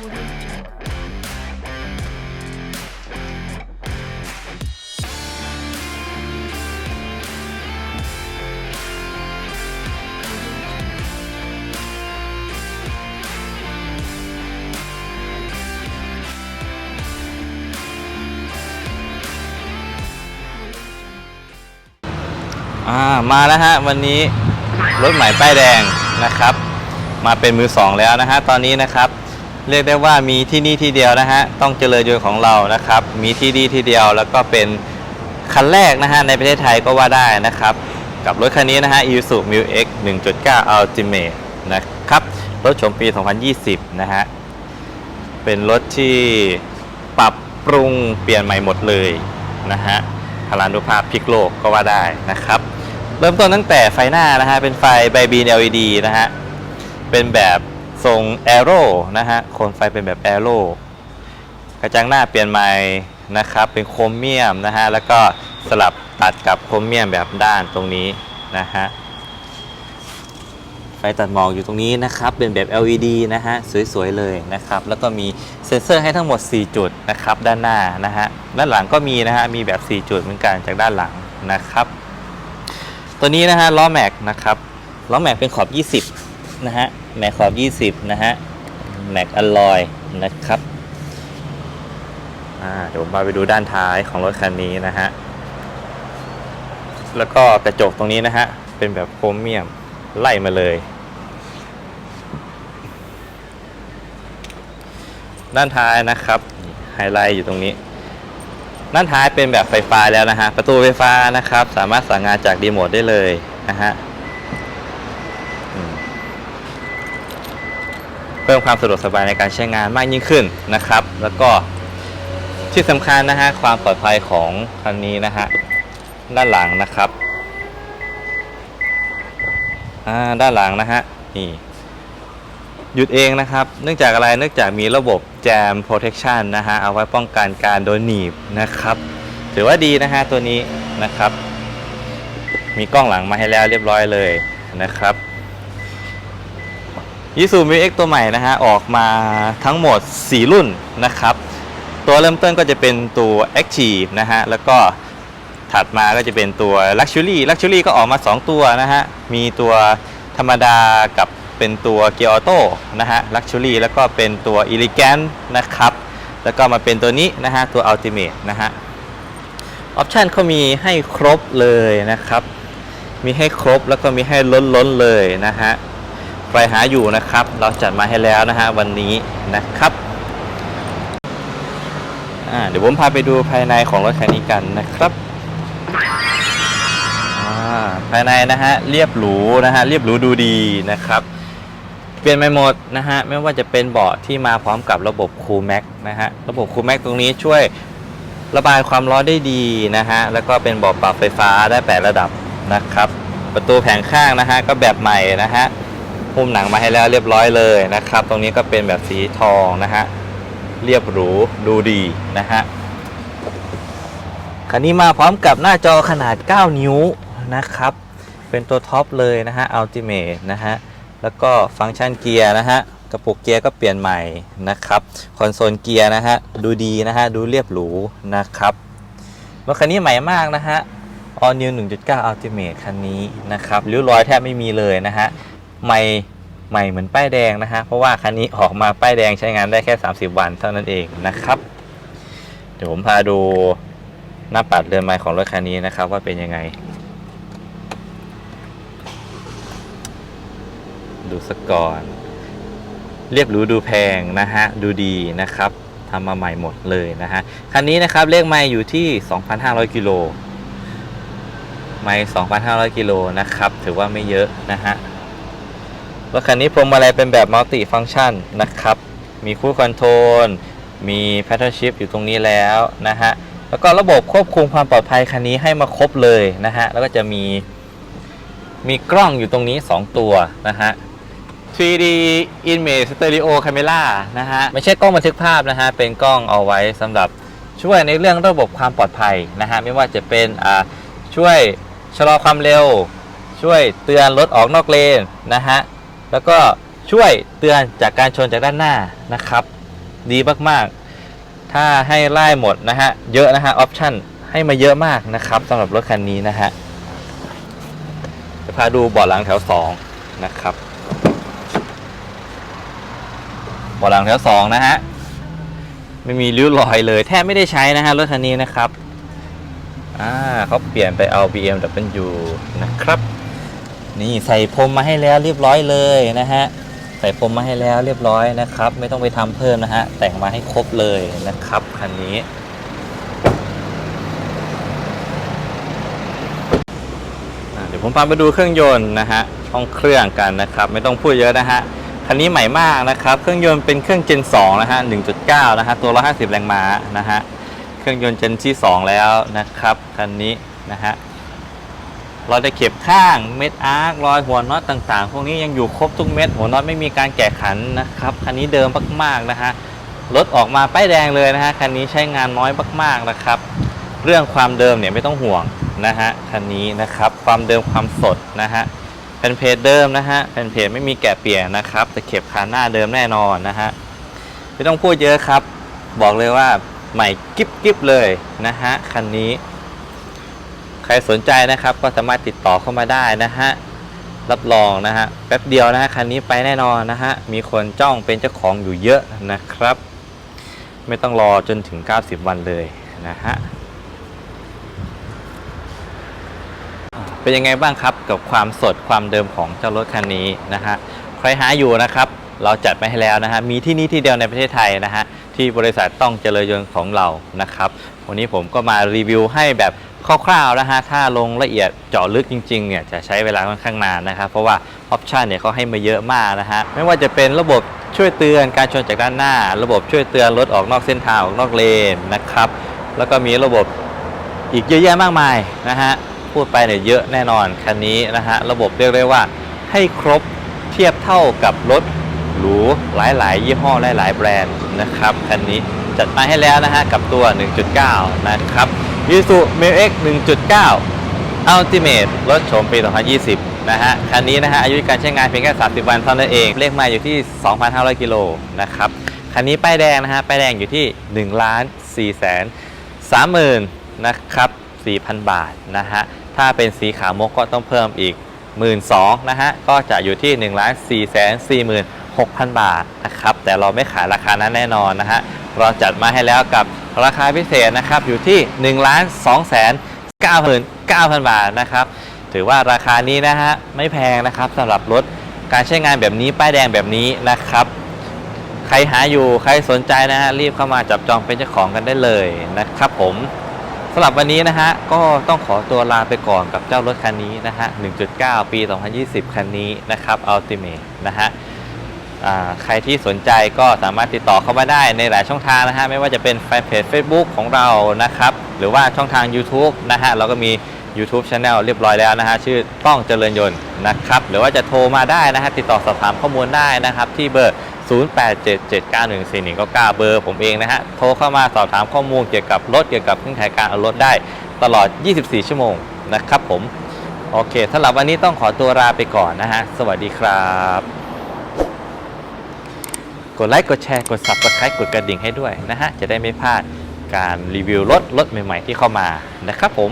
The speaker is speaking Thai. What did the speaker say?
มาแล้วฮะวันนี้รถใหม่ป้ายแดงนะครับ มาเป็นมือสองแล้วนะฮะตอนนี้นะครับ เรียกได้ว่ามีที่นี่ที่เดียวนะฮะ ต้องเจริญยนต์ของเรานะครับ มีที่ดีที่เดียวแล้วก็เป็นคันแรกนะฮะในประเทศไทยก็ว่าได้นะครับ กับรถคันนี้นะฮะ Isuzu Mu X 1.9 Ultimate นะครับ รถชมปี 2020 นะฮะ เป็นรถที่ปรับปรุงเปลี่ยนใหม่หมดเลยนะฮะพลานุภาพพลิกโลกก็ว่าได้นะครับ เริ่มต้นตั้งแต่ไฟหน้านะฮะ เป็นไฟไบบีน LED นะฮะ เป็นแบบ ทรงแอโร่นะฮะโคนไฟเป็นแบบแอโร่กระจังหน้าเปลี่ยนใหม่นะครับ เป็นโครเมียมนะฮะแล้วก็สลับตัดกับโครเมียมแบบด้านตรงนี้นะฮะไฟตัดหมอกอยู่ตรงนี้นะครับ เป็นแบบ LED นะฮะสวยๆเลยนะครับ แล้วก็มีเซ็นเซอร์ให้ทั้งหมด 4 จุดนะครับ ด้านหน้านะฮะด้านหลังก็มีนะฮะมีแบบ 4 จุดเหมือนกันจากด้านหลังนะครับ ตัวนี้นะฮะล้อแม็กนะครับล้อแม็กเป็นขอบ 20 นะฮะ แม็กขอบ20 นะฮะแม็กอลลอยนะครับอ่าเดี๋ยวผมมาไปดูด้านท้ายของรถคันนี้นะฮะ แล้วก็กระจกตรงนี้นะฮะ เป็นแบบโครเมียมไล่มาเลย ด้านท้ายนะครับ ไฮไลท์อยู่ตรงนี้ ด้านท้ายเป็นแบบไฟฟ้าแล้วนะฮะ ประตูไฟฟ้านะครับ สามารถสั่งงานจากรีโมทได้เลยนะฮะอืมเพิ่มความสะดวกสบายในการใช้งานมากยิ่งขึ้นนะครับ แล้วก็ที่สำคัญนะฮะความปลอดภัยของคันนี้นะฮะด้านหลังนะครับด้านหลังนะฮะนี่หยุดเองนะครับ เนื่องจากอะไรเนื่องจากมีระบบ Jam Protection นะฮะเอาไว้ป้องกันการโดนหนีบนะครับ ถือว่าดีนะฮะตัวนี้นะครับ มีกล้องหลังมาให้แล้วเรียบร้อยเลยนะครับ ยิสูมิ X ตัวใหม่นะฮะออกมาทั้งหมด 4 รุ่นนะครับ ตัวเริ่มต้นก็จะเป็นตัว Active นะฮะแล้วก็ถัดมาก็จะเป็นตัว Luxury Luxury ก็ออกมา 2 ตัวนะฮะ มีตัวธรรมดากับเป็นตัวเกียร์ออโต้นะฮะ Luxury แล้วก็เป็นตัว Elegant นะครับ แล้วก็มาเป็นตัวนี้นะฮะ ตัว Ultimate นะฮะ ออปชันเขามีให้ครบเลยนะครับ มีให้ครบแล้วก็มีให้ล้นล้นๆเลยนะฮะ ใครหาอยู่นะครับ เราจัดมาให้แล้วนะฮะวันนี้นะครับเดี๋ยวผมพาไปดูภายในของรถคันนี้กันนะครับอ่าภายในนะฮะเรียบหรูนะฮะเรียบหรูดูดีนะครับเปลี่ยนไปหมดนะฮะไม่ว่าจะเป็นเบาะที่มาพร้อมกับระบบ Cool Max นะฮะระบบ Cool Max ตรงนี้ช่วยระบายความร้อนได้ดีนะฮะแล้วก็เป็นเบาะปรับไฟฟ้าได้8ระดับนะครับ ประตูแผงข้างนะฮะก็แบบใหม่นะฮะ หุ้มหนังมาให้แล้วเรียบร้อยเลยนะครับ ตรงนี้ก็เป็นแบบสีทองนะฮะ เรียบหรู ดูดีนะฮะ คันนี้มาพร้อมกับหน้าจอขนาด 9 นิ้วนะครับ เป็นตัวท็อปเลยนะฮะ Ultimate นะฮะ แล้วก็ฟังก์ชันเกียร์นะฮะ กระปุกเกียร์ก็เปลี่ยนใหม่นะครับ คอนโซลเกียร์นะฮะ ดูดีนะฮะ ดูเรียบหรูนะครับ รถคันนี้ใหม่มากนะฮะ All New 1.9 Ultimate คันนี้นะครับ ริ้วรอยแทบไม่มีเลยนะฮะ ใหม่ใหม่เหมือนป้ายแดงนะฮะเพราะว่าคันนี้ออกมาป้ายแดงใช้งานได้แค่ 30 วันเท่านั้นเองนะครับ เดี๋ยวผมพาดูหน้าปัดเรือนไม้ของรถคันนี้นะครับว่าเป็นยังไง ดูสก่อน เรียบหรูดูแพงนะฮะ ดูดีนะครับทำมาใหม่หมดเลยนะฮะ คันนี้นะครับเลขไม้อยู่ที่ 2,500 กิโล ไม้2,500 กิโลนะครับ ถือว่าไม่เยอะนะฮะ รถคันนี้พวงมาลัยเป็นแบบมัลติฟัง c t ชันนะครับ มีคู่คอนโทรล มีแพทเทิร์นชิพอยู่ตรงนี้แล้วนะฮะ แล้วก็ระบบควบคุมความปลอดภัยคันนี้ให้มาครบเลยนะฮะ แล้วก็จะมีมีกล้องอยู่ตรงนี้ 2 ตัวนะฮะ 3D Image Stereo Camera นะฮะ ไม่ใช่กล้องบันทึกภาพนะฮะ เป็นกล้องเอาไว้สำหรับช่วยในเรื่องระบบความปลอดภัยนะฮะ ไม่ว่าจะเป็นอ่าช่วยชะลอความเร็ว ช่วยเตือนรถออกนอกเลนนะฮะ แล้วก็ช่วยเตือนจากการชนจากด้านหน้านะครับ ดีมากๆ ถ้าให้ไล่หมดนะฮะ เยอะนะฮะออปชั่นให้มาเยอะมากนะครับสำหรับรถคันนี้นะฮะจะพาดูเบาะหลังแถว 2 นะครับเบาะหลังแถว 2 นะฮะ ไม่มีริ้วรอยเลยแทบไม่ได้ใช้นะฮะรถคันนี้นะครับอ่าเขาเปลี่ยนไปเอา BMW นะครับ นี่ใส่พรมมาให้แล้วเรียบร้อยเลยนะฮะใส่พรมมาให้แล้วเรียบร้อยนะครับ ไม่ต้องไปทำเพิ่มนะฮะแต่งมาให้ครบเลยนะครับคันนี้ เดี๋ยวผมพาไปดูเครื่องยนต์นะฮะห้องเครื่องกันนะครับ ไม่ต้องพูดเยอะนะฮะคันนี้ใหม่มากนะครับ เครื่องยนต์เป็นเครื่อง Gen 2นะฮะ1.9 นะฮะตัว 150 แรงม้านะฮะเครื่องยนต์ Gen ที่ 2 แล้วนะครับคันนี้นะฮะ รอยตะเข็บข้างเม็ดอาร์ครอยหัวน็อตต่างๆ พวกนี้ยังอยู่ครบทุกเม็ดหัวน็อตไม่มีการแกะขันนะครับคันนี้เดิมมากๆนะฮะรถออกมาป้ายแดงเลยนะฮะคันนี้ใช้งานน้อยมากๆนะครับ เรื่องความเดิมเนี่ยไม่ต้องห่วงนะฮะคันนี้นะครับความเดิมความสดนะฮะเป็นเพจเดิมนะฮะเป็นเพจไม่มีแกะเปลี่ยนนะครับแต่เข็บคานหน้าเดิมแน่นอนนะฮะไม่ต้องพูดเยอะครับ บอกเลยว่าใหม่กิ๊บกิ๊บเลยนะฮะคันนี้ รสนใจนะครับก็สามารถติดต่อเข้ามาได้นะฮะรับรองนะฮะแป๊บเดียวนะฮะคันนี้ไปแน่นอนนะฮะมีคนจ้องเป็นเจ้าของอยู่เยอะนะครับ ไม่ต้องรอจนถึง 90 วันเลยนะฮะเป็นยังไงบ้างครับกับความสดความเดิมของเจ้ารถคันนี้นะฮะใครหาอยู่นะครับ เราจัดไปให้แล้วนะฮะมีที่นี่ที่เดียวในประเทศไทยนะฮะที่บริษัทต้องเจริญยนต์ของเรานะครับ วันนี้ผมก็มารีวิวให้แบบ คร่าวๆนะฮะถ้าลงละเอียดเจาะลึกจริงๆเนี่ยจะใช้เวลาค่อนข้างนานนะครับ เพราะว่าออปชันเนี่ยเขาให้มาเยอะมากนะฮะไม่ว่าจะเป็นระบบช่วยเตือนการชนจากด้านหน้า ระบบช่วยเตือนรถออกนอกเส้นทางออกนอกเลนนะครับ แล้วก็มีระบบอีกเยอะแยะมากมายนะฮะพูดไปเนี่ยเยอะแน่นอนคันนี้นะฮะระบบเรียกได้ว่าให้ครบเทียบเท่ากับรถหรูหลายๆ ยี่ห้อหลาย ๆ แบรนด์นะครับคันนี้จัดมาให้แล้วนะฮะกับตัว 1.9 นะครับ Isuzu m i x 1.9 Ultimate รถโฉมปี 2020 นะฮะ คันนี้นะฮะ อายุการใช้งานเพียงแค่ 30 วันเท่านั้นเอง เลขไมาอยู่ที่ 2,500 กิโลนะครับ คันนี้ป้ายแดงนะฮะ ป้ายแดงอยู่ที่ 1 ล้าน4แสน30,000นะครับ 4,000 บาทนะฮะ ถ้าเป็นสีขาวมกก็ต้องเพิ่มอีก 1 2ื่นนะฮะ ก็จะอยู่ที่ 1 ล้านสี่แสนสี่หมื่นหกพันบาทนะครับ แต่เราไม่ขายราคานั้นแน่นอนนะฮะ เราจัดมาให้แล้วกับ ราคาพิเศษนะครับอยู่ที่1นึ่งล้บาทนะครับ ถือว่าราคานี้นะฮะไม่แพงนะครับสำหรับรถการใช้งานแบบนี้ป้ายแดงแบบนี้นะครับ ใครหาอยู่ใครสนใจนะฮะรีบเข้ามาจับจองเป็นเจ้าของกันได้เลยนะครับผมสำหรับวันนี้นะฮะก็ต้องขอตัวลาไปก่อนกับเจ้ารถคันนี้นะฮะ 1.9 ปี 2020 คันนี้นะครับ Ultimate นะฮะ ใครที่สนใจก็สามารถติดต่อเข้ามาได้ในหลายช่องทางนะฮะไม่ว่าจะเป็นแฟนเพจ Facebook ของเรานะครับ หรือว่าช่องทาง YouTube นะฮะเราก็มี YouTube Channel เรียบร้อยแล้วนะฮะชื่อต้องเจริญยนต์นะครับหรือว่าจะโทรมาได้นะฮะติดต่อสอบถามข้อมูลได้นะครับ ที่เบอร์ 0877914199 เบอร์ผมเองนะฮะโทรเข้ามาสอบถามข้อมูลเกี่ยวกับรถเกี่ยวกับเครื่องถ่ายการเอารถได้ตลอด 24 ชั่วโมงนะครับผมโอเคสำหรับวันนี้ต้องขอตัวลาไปก่อนนะฮะสวัสดีครับ กดไลค์กดแชร์กด subscribe กดกระดิ่งให้ด้วยนะฮะจะได้ไม่พลาดการรีวิวรถรถใหม่ ๆ ที่เข้ามานะครับผม